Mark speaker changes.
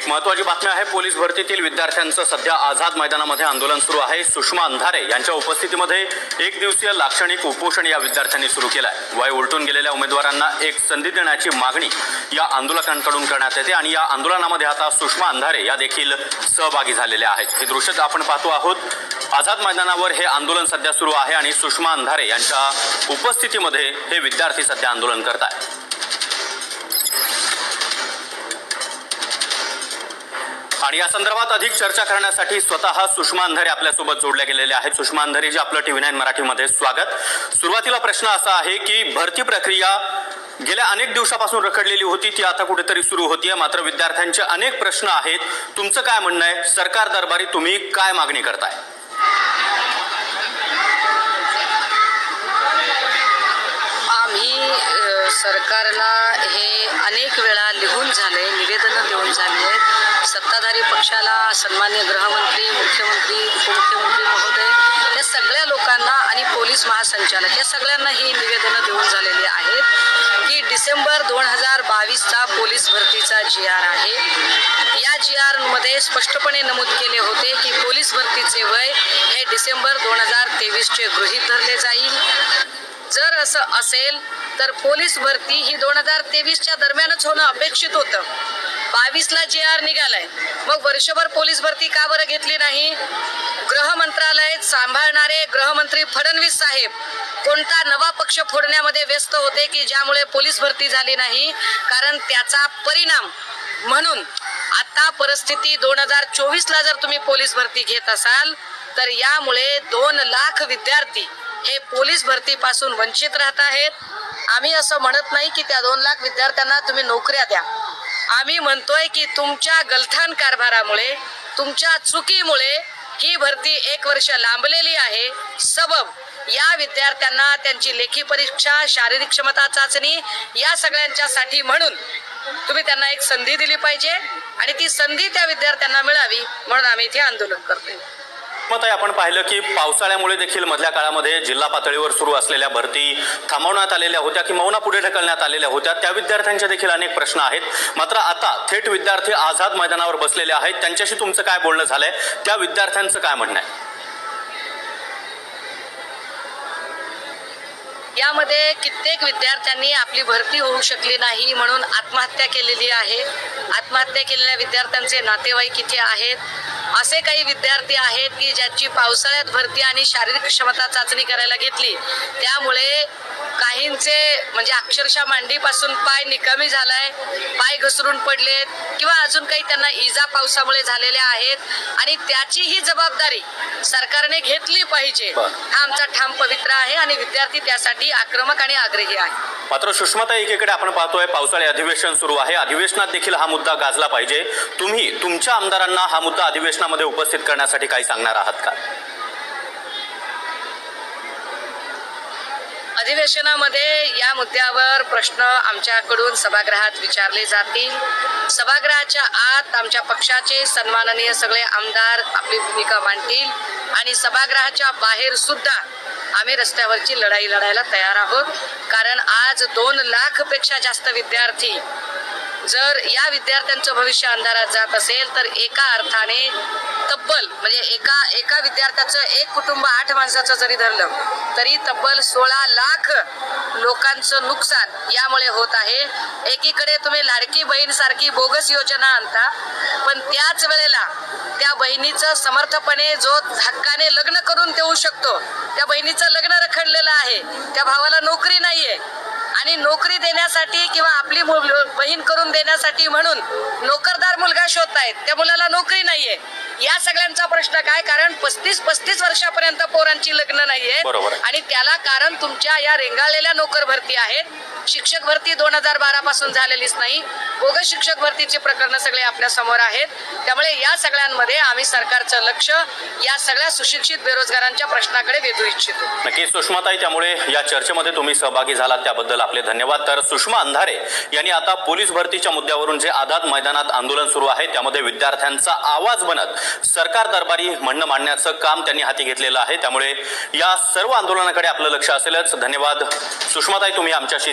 Speaker 1: एक महत्वाची बातमी आहे पोलीस भरतीतील विद्यार्थ्यांचं सध्या आझाद मैदानामध्ये आंदोलन सुरू आहे. सुषमा अंधारे यांच्या उपस्थितीमध्ये एक दिवसीय लाक्षणिक उपोषण या विद्यार्थ्यांनी सुरू केलं आहे वय उलटून गेलेल्या उमेदवारांना एक संधी देण्याची मागणी या आंदोलकांकडून करण्यात येते आणि या आंदोलनामध्ये आता सुषमा अंधारे या देखील सहभागी झालेल्या आहेत. हे दृश्य आपण पाहतो आहोत. आझाद मैदानावर हे आंदोलन सध्या सुरू आहे आणि सुषमा अंधारे यांच्या उपस्थितीमध्ये हे विद्यार्थी सध्या आंदोलन करत आहेत आणि या संदर्भात अधिक चर्चा करण्यासाठी स्वतः सुषमा अंधारे आपल्यासोबत जोडल्या गेलेल्या आहेत. सुषमा अंधारे जे आपलं टीव्ही नाईन मराठीमध्ये स्वागत. सुरुवातीला प्रश्न असा आहे की भरती प्रक्रिया गेल्या अनेक दिवसापासून रखडलेली होती ती आता कुठेतरी सुरू होतीये. मात्र विद्यार्थ्यांचे अनेक प्रश्न आहेत. तुमचं काय म्हणणं आहे? सरकार दरबारी तुम्ही काय मागणी करताय?
Speaker 2: आम्ही सरकारला हे अनेक वेळा लिहून झाले निवेदनं देऊन झाली आहेत सत्ताधारी पक्षाला सन्मान्य गृहमंत्री मुख्यमंत्री उपमुख्यमंत्री महोदय या सगळ्या लोकांना आणि पोलीस महासंचालक या सगळ्यांना ही निवेदनं देऊन झालेली आहेत की डिसेंबर दोन हजार बावीसचा पोलीस भरतीचा जी आर आहे. या जी आरमध्ये स्पष्टपणे नमूद केले होते की पोलीस भरतीचे वय हे डिसेंबर दोन हजार तेवीसचे गृहीत धरले जाईल. जर असं असेल तर पोलीस भरती ही दोन हजार तेवीसच्या दरम्यानच होणं अपेक्षित होतं. बावीसला जे आर निघालाय. मग वर्षभर पोलीस भरती का बरं घेतली नाही? गृह मंत्रालय सांभाळणारे गृहमंत्री फडणवीस साहेब कोणता नवा पक्ष फोडण्यामध्ये व्यस्त होते की ज्यामुळे पोलीस भरती झाली नाही? कारण त्याचा परिणाम म्हणून आता परिस्थिती दोन हजार चोवीसला जर तुम्ही पोलीस भरती घेत असाल तर यामुळे दोन लाख विद्यार्थी हे पोलीस भरतीपासून वंचित राहत आहेत. आम्ही असं म्हणत नाही की त्या दोन लाख विद्यार्थ्यांना तुम्ही नोकऱ्या द्या. आम्ही म्हणतोय की तुमच्या गलथान कारभारामुळे तुमच्या चुकीमुळे ही भरती एक वर्ष लांबलेली आहे. सबब या विद्यार्थ्यांना त्यांची लेखी परीक्षा शारीरिक क्षमता चाचणी या सगळ्यांच्यासाठी म्हणून तुम्ही त्यांना एक संधी दिली पाहिजे आणि ती संधी त्या विद्यार्थ्यांना मिळावी म्हणून आम्ही इथे आंदोलन करतोय.
Speaker 1: मत आपण पाहिलं की पावसाळ्यामुळे देखील मधल्या काळामध्ये जिल्हा पातळीवर सुरू असलेल्या भरती थांबवण्यात आलेल्या होत्या किंवा पुढे ढकलण्यात आलेल्या होत्या. त्या विद्यार्थ्यांचे देखील अनेक प्रश्न आहेत. मात्र आता थेट विद्यार्थी आझाद मैदानावर बसलेले आहेत. त्यांच्याशी तुमचं काय बोलणं झालंय? त्या विद्यार्थ्यांचं काय म्हणणं आहे?
Speaker 2: यामध्ये कित्येक विद्यार्थ्यांनी आपली भरती होऊ शकली नाही म्हणून आत्महत्या केलेली आहे. आत्महत्या केलेल्या विद्यार्थ्यांचे नातेवाईक इथे आहेत. असे काही विद्यार्थी आहेत की ज्यांची पावसाळ्यात भरती आणि शारीरिक क्षमता चाचणी करायला घेतली. त्यामुळे काहींचे म्हणजे अक्षरशः मांडीपासून पाय निकामी झालाय पाय घसरून पडलेत किंवा अजून काही त्यांना इजा पावसामुळे झालेल्या आहेत आणि त्याची ही जबाबदारी सरकारने घेतली पाहिजे. हा आमचा ठाम पवित्र आहे आणि विद्यार्थी त्यासाठी आक्रमक आणि आग्रही आहे.
Speaker 1: मात्र सुषमाता एकीकडे आपण पाहतोय पावसाळी अधिवेशन सुरू आहे. अधिवेशनात देखील हा मुद्दा गाजला पाहिजे. तुम्ही तुमच्या आमदारांना हा मुद्दा अधिवेशनामध्ये उपस्थित करण्यासाठी काही सांगणार आहात का?
Speaker 2: अधिवेशनामध्ये या मुद्द्यावर प्रश्न आमच्याकडून सभागृहात विचारले जातील. सभागृहाच्या आत आमच्या पक्षाचे सन्माननीय सगळे आमदार आपली भूमिका मांडतील आणि सभागृहाच्या बाहेर सुद्धा आम्ही रस्त्यावरची लढाई लढायला तयार आहोत. कारण आज दोन लाखपेक्षा जास्त विद्यार्थी जर या विद्यार्थ्यांचं भविष्य अंधारात जात असेल तर एका अर्थाने तब्बल म्हणजे एका एका विद्यार्थ्याचं एक कुटुंब आठ माणसाचं जरी धरलं तरी तब्बल सोळा लाख लोकांचं नुकसान यामुळे होत आहे. एकीकडे तुम्ही लाडकी बहीण सारखी बोगस योजना आणता पण त्याच वेळेला त्या बहिणीचं समर्थपणे जो हक्काने लग्न करून देऊ शकतो त्या बहिणीचं लग्न रखडलेलं आहे त्या भावाला नोकरी नाहीये आणि नोकरी देण्यासाठी किंवा आपली बहीण करून देण्यासाठी म्हणून नोकरदार मुलगा शोधतायत. त्या मुलाला नोकरी नाहीये. या सगळ्यांचा प्रश्न काय? कारण पस्तीस पस्तीस वर्षापर्यंत पोरांची लग्न नाहीये. आणि त्याला कारण तुमच्या या रेंगाळलेल्या नोकर भरती आहेत. शिक्षक भरती दोन हजार बारा पासून झालेलीच नाही. बोगस शिक्षक भरतीचे प्रकरण सगळे आपल्यासमोर आहेत. त्यामुळे या सगळ्यांमध्ये आम्ही सरकारचं लक्ष या सगळ्या सुशिक्षित बेरोजगारांच्या प्रश्नाकडे वेधू इच्छितो.
Speaker 1: नक्की सुषमाताई त्यामुळे या चर्चेमध्ये तुम्ही सहभागी झालात. त्याबद्दल आपले धन्यवाद. तर सुषमा अंधारे यांनी आता पोलीस भरतीच्या मुद्द्यावरून जे आझाद मैदानात आंदोलन सुरू आहे त्यामध्ये विद्यार्थ्यांचा आवाज बनत सरकार दरबारी म्हणणं मांडण्याचं काम त्यांनी हाती घेतलेलं आहे. त्यामुळे या सर्व आंदोलनाकडे आपलं लक्ष असेलच. धन्यवाद. सुषमाताई तुम्ही आमच्याशी